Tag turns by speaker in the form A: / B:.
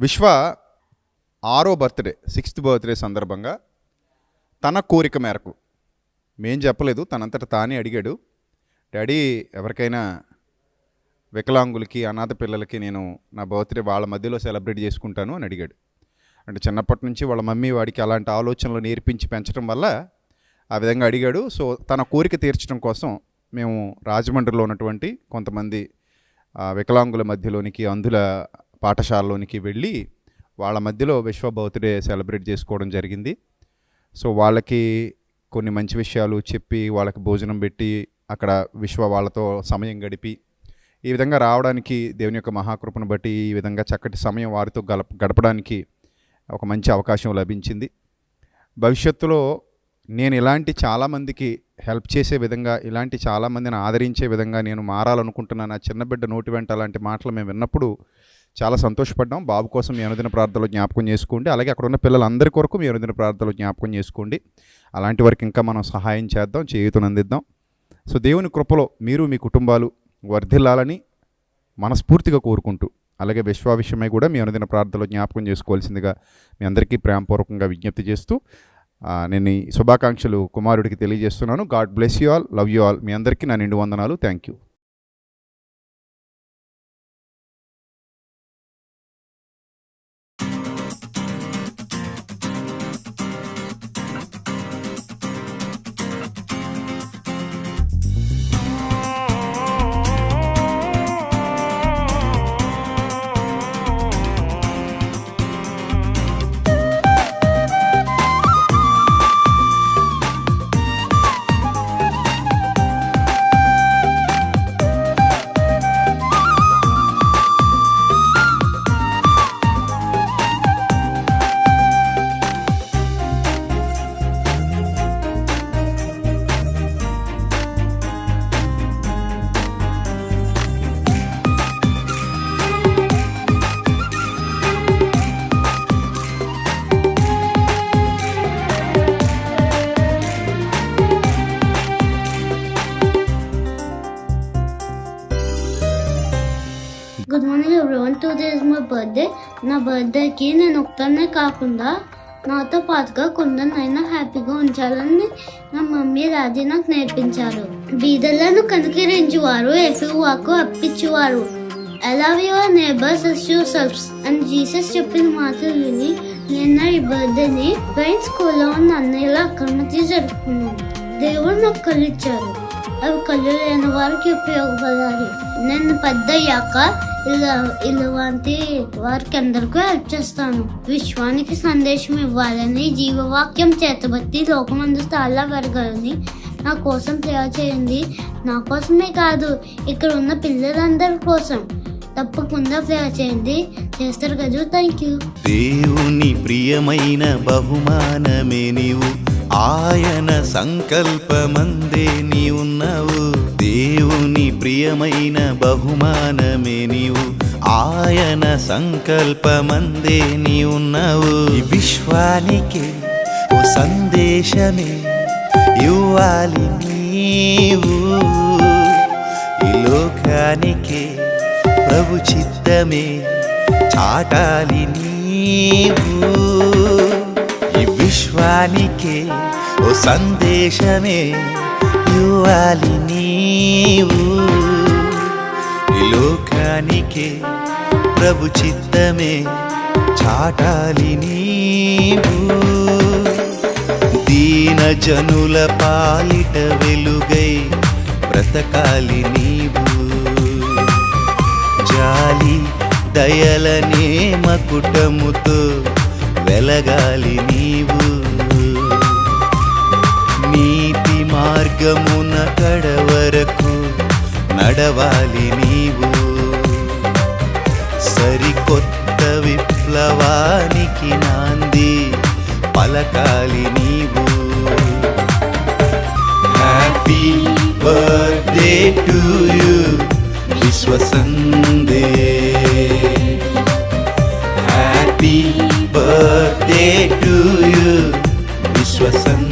A: విశ్వ ఆరో birthday sixth birthday సందర్భంగా తన కోరిక మేరకు మేం చెప్పలేదు తనంతట తానే అడిగాడు డాడీ ఎవరికైనా వికలాంగులకి అనాథ పిల్లలకి నేను నా బర్త్డే వాళ్ళ మధ్యలో సెలబ్రేట్ చేసుకుంటాను అని అడిగాడు. అంటే చిన్నప్పటి నుంచి వాళ్ళ మమ్మీ వాడికి అలాంటి ఆలోచనలు నేర్పించి పెంచడం వల్ల ఆ విధంగా అడిగాడు. సో తన కోరిక తీర్చడం కోసం మేము రాజమండ్రిలో ఉన్నటువంటి కొంతమంది వికలాంగుల మధ్యలోనికి అందుల పాఠశాలలోనికి వెళ్ళి వాళ్ళ మధ్యలో విశ్వ బర్త్డే సెలబ్రేట్ చేసుకోవడం జరిగింది. సో వాళ్ళకి కొన్ని మంచి విషయాలు చెప్పి వాళ్ళకి భోజనం పెట్టి అక్కడ విశ్వ వాళ్ళతో సమయం గడిపి ఈ విధంగా రావడానికి దేవుని యొక్క మహాకృపను బట్టి ఈ విధంగా చక్కటి సమయం వారితో గడప గడపడానికి ఒక మంచి అవకాశం లభించింది. భవిష్యత్తులో నేను ఇలాంటి చాలామందికి హెల్ప్ చేసే విధంగా ఇలాంటి చాలామందిని ఆదరించే విధంగా నేను మారాలనుకుంటున్నాను. నా చిన్న బిడ్డ నోటి వెంట అలాంటి మాటలు మేము విన్నప్పుడు చాలా సంతోషపడ్డాం. బాబు కోసం మీ అనుదిన ప్రార్థనలు జ్ఞాపకం చేసుకోండి. అలాగే అక్కడ ఉన్న పిల్లలందరి కొరకు మీ అనుదిన ప్రార్థనలో జ్ఞాపకం చేసుకోండి. అలాంటి వరకు ఇంకా మనం సహాయం చేద్దాం చేయుతను అందిద్దాం. సో దేవుని కృపలో మీరు మీ కుటుంబాలు వర్ధిల్లాలని మనస్ఫూర్తిగా కోరుకుంటూ అలాగే విశ్వావిషయమై కూడా మీ అనుదిన ప్రార్థనలో జ్ఞాపకం చేసుకోవాల్సిందిగా మీ అందరికీ ప్రేమపూర్వకంగా విజ్ఞప్తి చేస్తూ నేను ఈ శుభాకాంక్షలు కుమారుడికి తెలియజేస్తున్నాను. God bless you all. Love you all. మీ అందరికీ నా నిండు వందనాలు. Thank you
B: everyone today is my birthday నా బర్త్డేకి నేను ఒక్కనే కాకుండా నాతో పాటుగా కొందరినైనా హ్యాపీగా ఉంచాలని నా మమ్మీ రాజు నాకు నేర్పించారు. బీదలను కనికరించువారు ఎఫ్వాకు అప్పించేవారు love your neighbours as selves అని జీసస్ చెప్పిన మాటలు విని నేను ఈ బర్త్డేని ఫ్రెండ్స్ స్కూల్లో ఉన్న అన్నయ్యల అక్రమతి జరుపుకున్నాను. దేవుడు నాకు కళ్ళు ఇచ్చారు. అవి కళ్ళు లేని వారికి ఉపయోగపడాలి. నేను పెద్ద అయ్యాక ఇలా ఇలాంటి వారికి అందరికీ హెల్ప్ చేస్తాను. విశ్వానికి సందేశం ఇవ్వాలని జీవవాక్యం చేతబట్టి లోకమందు చాలా పెరగాలని నా కోసం ప్రేయర్ చేయండి. నా కోసమే కాదు ఇక్కడ ఉన్న పిల్లలందరి కోసం తప్పకుండా ప్రేయర్ చేయండి. చేస్తారు కదా థ్యాంక్ యూ
C: దేవుని ప్రియమైన బహుమానమే నీవు. ఆయన సంకల్పమందే నీ ఉన్నావు దేవుని ప్రియమైన బహుమానమే నీవు. ఆయన సంకల్పమందే నీ ఉన్నావు విశ్వానికి ఓ సందేశమే ఇవ్వాలి నీవు. ఈ లోకానికి ప్రభు చిత్తమే చాటాలి నీవు. ఈ విశ్వానికి ఓ సందేశమే ఇవ్వాలి నీవు. లోకానికి ప్రభు చిత్తమే చాటాలి నీవు. దీన జనుల పాలిట వెలుగై బ్రతకాలి నీవు. జాలి దయలనే మకుటముతో వెలగాలి మార్గమున కడవరకు నడవాలి నీవు. సరికొత్త విప్లవానికి నాంది పలకాలి నీవు. హ్యాపీ బర్త్డే టు యూ విశ్వసందే. Happy birthday to you విశ్వసందే.